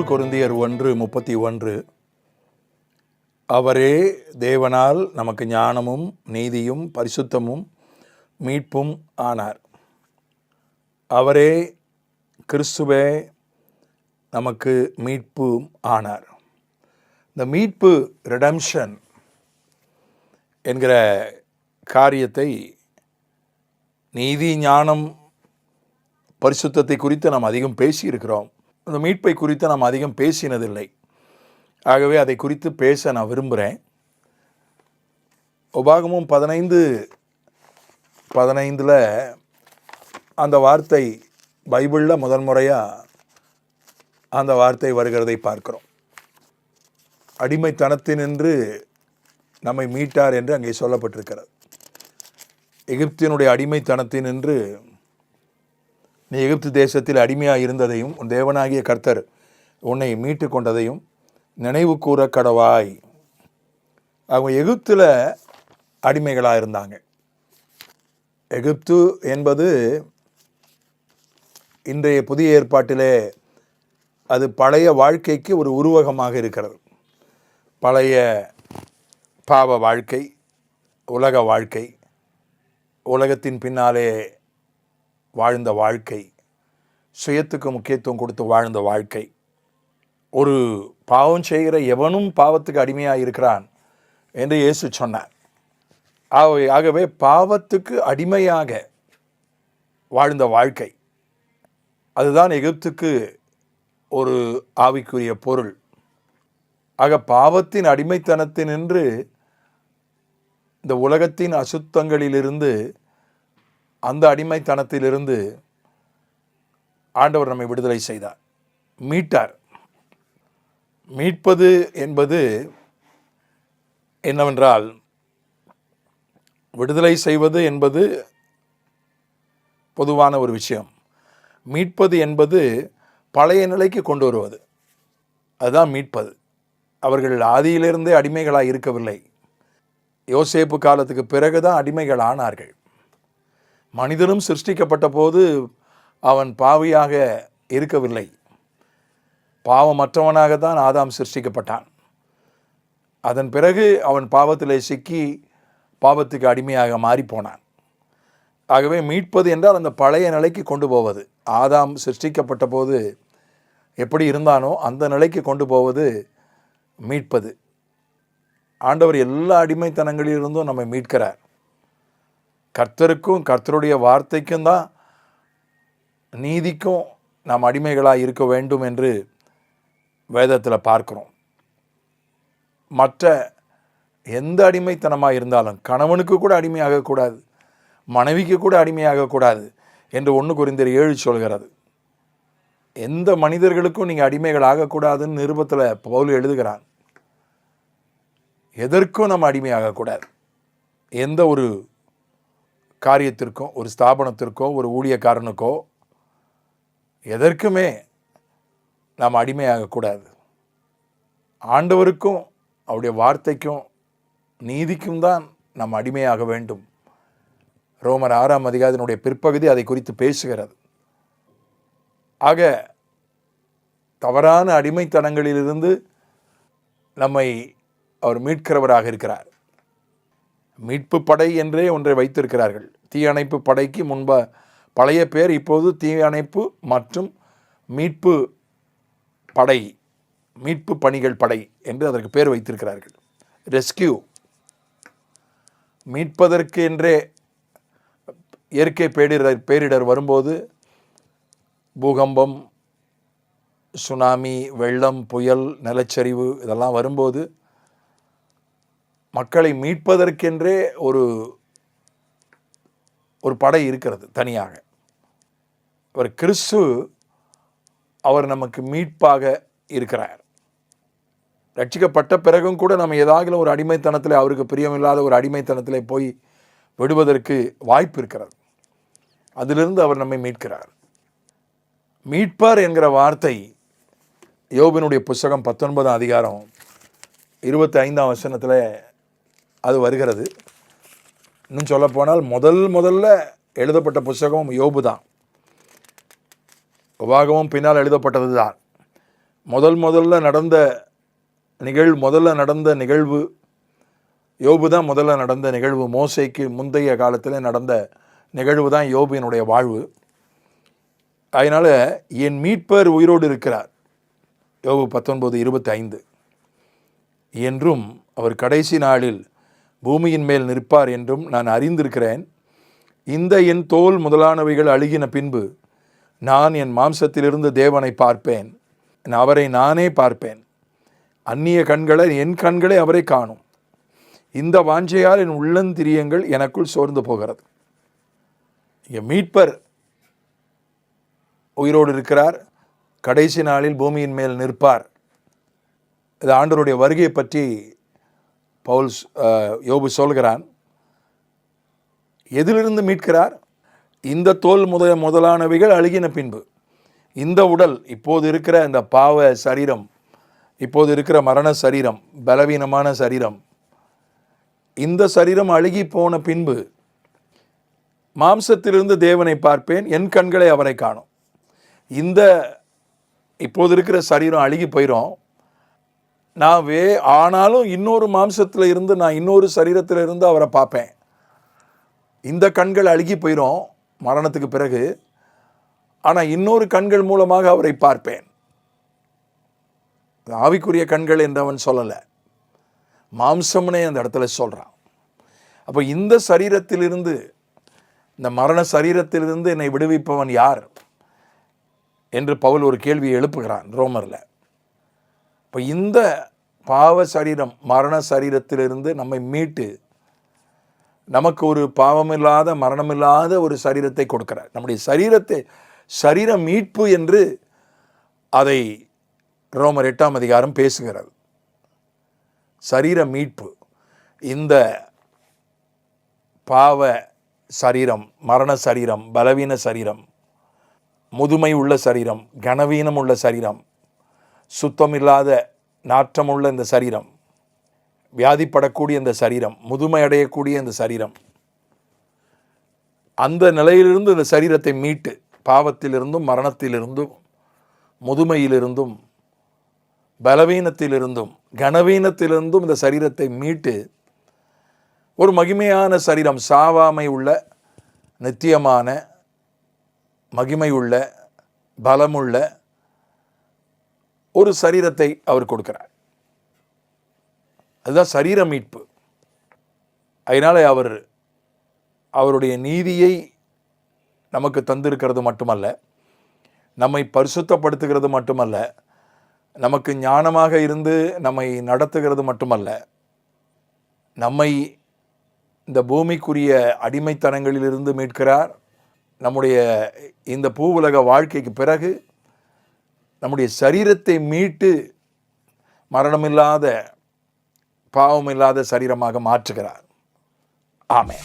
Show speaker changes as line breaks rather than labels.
ஒன்று கொருந்தியர் ஒன்று முப்பத்தி ஒன்று. அவரே தேவனால் நமக்கு ஞானமும் நீதியும் பரிசுத்தமும் மீட்பும் ஆனார். அவரே கிறிஸ்துவே நமக்கு மீட்பும் ஆனார். இந்த மீட்பு ரிடம்ஷன் என்கிற காரியத்தை நீதி ஞானம் பரிசுத்தத்தை குறித்து நாம் அதிகம் பேசியிருக்கிறோம். அந்த மீட்பை குறித்து நாம் அதிகம் பேசினதில்லை. ஆகவே அதை குறித்து பேச நான் விரும்புகிறேன் உபாகமும் பதினைந்து பதினைந்தில் அந்த வார்த்தை பைபிளில் முதல் முறையாக அந்த வார்த்தை வருகிறதை பார்க்கிறோம். அடிமைத்தனத்தினின்று நம்மை மீட்டார் என்று அங்கே சொல்லப்பட்டிருக்கிறது. எகிப்தினுடைய அடிமைத்தனத்தினின்று நீ எகிப்து தேசத்தில் அடிமையாக இருந்ததையும் உன் தேவனாகிய கர்த்தர் உன்னை மீட்டு கொண்டதையும் நினைவு கூற கடவாய். அவங்க எகிப்தில் அடிமைகளாக இருந்தாங்க எகிப்து என்பது இன்றைய புதிய ஏற்பாட்டிலே அது பழைய வாழ்க்கைக்கு ஒரு உருவகமாக இருக்கிறது. பழைய பாவ வாழ்க்கை உலக வாழ்க்கை உலகத்தின் பின்னாலே வாழ்ந்த வாழ்க்கை சுயத்துக்கு முக்கியத்துவம் கொடுத்து வாழ்ந்த வாழ்க்கை. ஒரு பாவம் செய்கிற எவனும் பாவத்துக்கு அடிமையாக இருக்கிறான் என்று இயேசு சொன்னார். ஆகவே ஆகவே பாவத்துக்கு அடிமையாக வாழ்ந்த வாழ்க்கை. அதுதான் எகிப்துக்கு ஒரு ஆவிக்குரிய பொருள். ஆக பாவத்தின் அடிமைத்தனத்தினின்று இந்த உலகத்தின் அசுத்தங்களிலிருந்து அந்த அடிமைத்தனத்திலிருந்து ஆண்டவர் நம்மை விடுதலை செய்தார். மீட்டார். மீட்பது என்பது என்னவென்றால் விடுதலை செய்வது என்பது பொதுவான ஒரு விஷயம். மீட்பது என்பது பழைய நிலைக்கு கொண்டு வருவது. அதுதான் மீட்பது. அவர்கள் ஆதியிலிருந்தே அடிமைகளாக இருக்கவில்லை. யோசேப்பு காலத்துக்கு பிறகுதான் அடிமைகள் ஆனார்கள். மனிதனும் சிருஷ்டிக்கப்பட்ட போது அவன் பாவியாக இருக்கவில்லை. பாவமற்றவனாக தான் ஆதாம் சிருஷ்டிக்கப்பட்டான். அதன் பிறகு அவன் பாவத்திலே சிக்கி பாவத்துக்கு அடிமையாக மாறிப்போனான். ஆகவே மீட்பது என்றால் அந்த பழைய நிலைக்கு கொண்டு போவது. ஆதாம் சிருஷ்டிக்கப்பட்ட போது எப்படி இருந்தானோ அந்த நிலைக்கு கொண்டு போவது மீட்பது. ஆண்டவர் எல்லா அடிமைத்தனங்களிலிருந்தும் நம்மை மீட்கிறார். கர்த்தருக்கும் கர்த்தருடைய வார்த்தைக்கும் தான் நீதிக்கும் நாம் அடிமைகளாக இருக்க வேண்டும் என்று வேதத்தில் பார்க்குறோம். மற்ற எந்த அடிமைத்தனமாக இருந்தாலும் கணவனுக்கு கூட அடிமையாகக்கூடாது மனைவிக்கு கூட அடிமையாகக்கூடாது என்று ஒன்று குறிந்தர் ஏழு சொல்கிறது. எந்த மனிதர்களுக்கும் நீங்கள் அடிமைகள் ஆகக்கூடாதுன்னு நிருபத்தில் பவுல் எழுதுகிறான். எதற்கும் நம்ம அடிமையாகக்கூடாது எந்த ஒரு காரியத்திற்கும் ஒரு ஸ்தாபனத்திற்கோ ஒரு ஊழியக்காரனுக்கோ எதற்குமே நாம் அடிமையாகக்கூடாது ஆண்டவருக்கும் அவருடைய வார்த்தைக்கும் நீதிக்கும் தான் நாம் அடிமையாக வேண்டும். ரோமர் ஆறாம் அதிகாரத்தினுடைய பிற்பகுதி அதை குறித்து பேசுகிறது. ஆக தவறான அடிமைத்தனங்களிலிருந்து நம்மை அவர் மீட்கிறவராக இருக்கிறார். மீட்பு படை என்றே ஒன்றை வைத்திருக்கிறார்கள். தீயணைப்பு படைக்கு முன்ப பழைய பேர் இப்போது தீயணைப்பு மற்றும் மீட்பு படை மீட்பு பணிகள் படை என்று அதற்கு பேர் வைத்திருக்கிறார்கள். ரெஸ்கியூ மீட்பதற்கு என்றே இயற்கை பேரிடர் பேரிடர் வரும்போது பூகம்பம் சுனாமி வெள்ளம் புயல் நிலச்சரிவு இதெல்லாம் வரும்போது மக்களை மீட்பதற்கென்றே ஒரு ஒரு படை இருக்கிறது தனியாக. அவர் கிறிஸ்து அவர் நமக்கு மீட்பாக இருக்கிறார். ரட்சிக்கப்பட்ட பிறகும் கூட நம்ம ஏதாவது ஒரு அடிமைத்தனத்தில் அவருக்கு பிரியமில்லாத ஒரு அடிமைத்தனத்தில் போய் விடுவதற்கு வாய்ப்பு இருக்கிறது. அதிலிருந்து அவர் நம்மை மீட்கிறார். மீட்பார் என்கிற வார்த்தை யோபினுடைய புஸ்தகம் பத்தொன்பதாம் அதிகாரம் இருபத்தி ஐந்தாம் வசனத்தில் அது வருகிறது. இன்னும் சொல்லப்போனால் முதல் முதல்ல எழுதப்பட்ட புஸ்தகம் யோபு தான். உபாகமும் பின்னால் எழுதப்பட்டது தான். முதல் முதல்ல நடந்த நிகழ் முதல்ல நடந்த நிகழ்வு யோபு தான் முதல்ல நடந்த நிகழ்வு. மோசைக்கு முந்தைய காலத்தில் நடந்த நிகழ்வு தான் யோபுவினுடைய வாழ்வு. அதனால் என் மீட்பர் உயிரோடு இருக்கிறார். யோபு பத்தொன்பது இருபத்தி ஐந்து என்றும் அவர் கடைசி நாளில் பூமியின் மேல் நிற்பார் என்றும் நான் அறிந்திருக்கிறேன். இந்த என் தோல் முதலானவைகள் அழுகின பின்பு நான் என் மாம்சத்திலிருந்து தேவனை பார்ப்பேன். அவரை நானே பார்ப்பேன். அந்நிய கண்களை என் கண்களை அவரை காணும். இந்த வாஞ்சையால் என் உள்ளந்திரியங்கள் எனக்குள் சோர்ந்து போகிறது. இங்கே மீட்பர் உயிரோடு இருக்கிறார். கடைசி நாளில் பூமியின் மேல் நிற்பார். இது ஆண்டருடைய வருகையை பற்றி பவுல் யோபு சொல்கிறான் எதிலிருந்து மீட்கிறார்? இந்த தோல் முத முதலானவைகள் அழுகின பின்பு. இந்த உடல் இப்போது இருக்கிற இந்த பாவ சரீரம் இப்போது இருக்கிற மரண சரீரம் பலவீனமான சரீரம் இந்த சரீரம் அழுகி போன பின்பு மாம்சத்திலிருந்து தேவனை பார்ப்பேன் என் கண்களை அவரை காணும். இந்த இப்போது இருக்கிற சரீரம் அழுகி போயிடும் நான் வே ஆனாலும் இன்னொரு மாம்சத்தில் இருந்து நான் இன்னொரு சரீரத்தில் இருந்து அவரை பார்ப்பேன். இந்த கண்கள் அழுகி போயிடும் மரணத்துக்கு பிறகு. ஆனால் இன்னொரு கண்கள் மூலமாக அவரை பார்ப்பேன். ஆவிக்குரிய கண்கள் என்று அவன் சொல்லலை. மாம்சம்னே அந்த இடத்துல சொல்கிறான் அப்போ இந்த சரீரத்திலிருந்து இந்த மரண சரீரத்திலிருந்து என்னை விடுவிப்பவன் யார்? என்று பவுல் ஒரு கேள்வியை எழுப்புகிறான் ரோமரில். இப்போ இந்த பாவ சரீரம் மரண சரீரத்திலிருந்து நம்மை மீட்டு நமக்கு ஒரு பாவமில்லாத மரணமில்லாத ஒரு சரீரத்தை கொடுக்கிறார். நம்முடைய சரீரத்தை சரீர மீட்பு என்று அதை ரோமர் எட்டாம் அதிகாரம் பேசுகிறது. சரீர மீட்பு. இந்த பாவ சரீரம் மரண சரீரம் பலவீன சரீரம் முதுமை உள்ள சரீரம் கனவீனம் உள்ள சரீரம் சுத்தமில்லாத நாற்றமுள்ள இந்த சரீரம் வியாதிப்படக்கூடிய இந்த சரீரம் முதுமை அடையக்கூடிய இந்த சரீரம் அந்த நிலையிலிருந்து இந்த சரீரத்தை மீட்டு பாவத்திலிருந்தும் மரணத்திலிருந்தும் முதுமையிலிருந்தும் பலவீனத்திலிருந்தும் கனவீனத்திலிருந்தும் இந்த சரீரத்தை மீட்டு ஒரு மகிமையான சரீரம் சாவாமை உள்ள நித்தியமான மகிமையுள்ள பலமுள்ள ஒரு சரீரத்தை அவர் கொடுக்கிறார். அதுதான் சரீர மீட்பு. அதனால் அவர் அவருடைய நீதியை நமக்கு தந்திருக்கிறது மட்டுமல்ல நம்மை பரிசுத்தப்படுத்துகிறது மட்டுமல்ல நமக்கு ஞானமாக இருந்து நம்மை நடத்துகிறது மட்டுமல்ல நம்மை இந்த பூமிக்குரிய அடிமைத்தனங்களிலிருந்து மீட்கிறார். நம்முடைய இந்த பூவுலக வாழ்க்கைக்கு பிறகு நம்முடைய சரீரத்தை மீட்டு மரணமில்லாத பாவமில்லாத சரீரமாக மாற்றுகிறார். ஆமே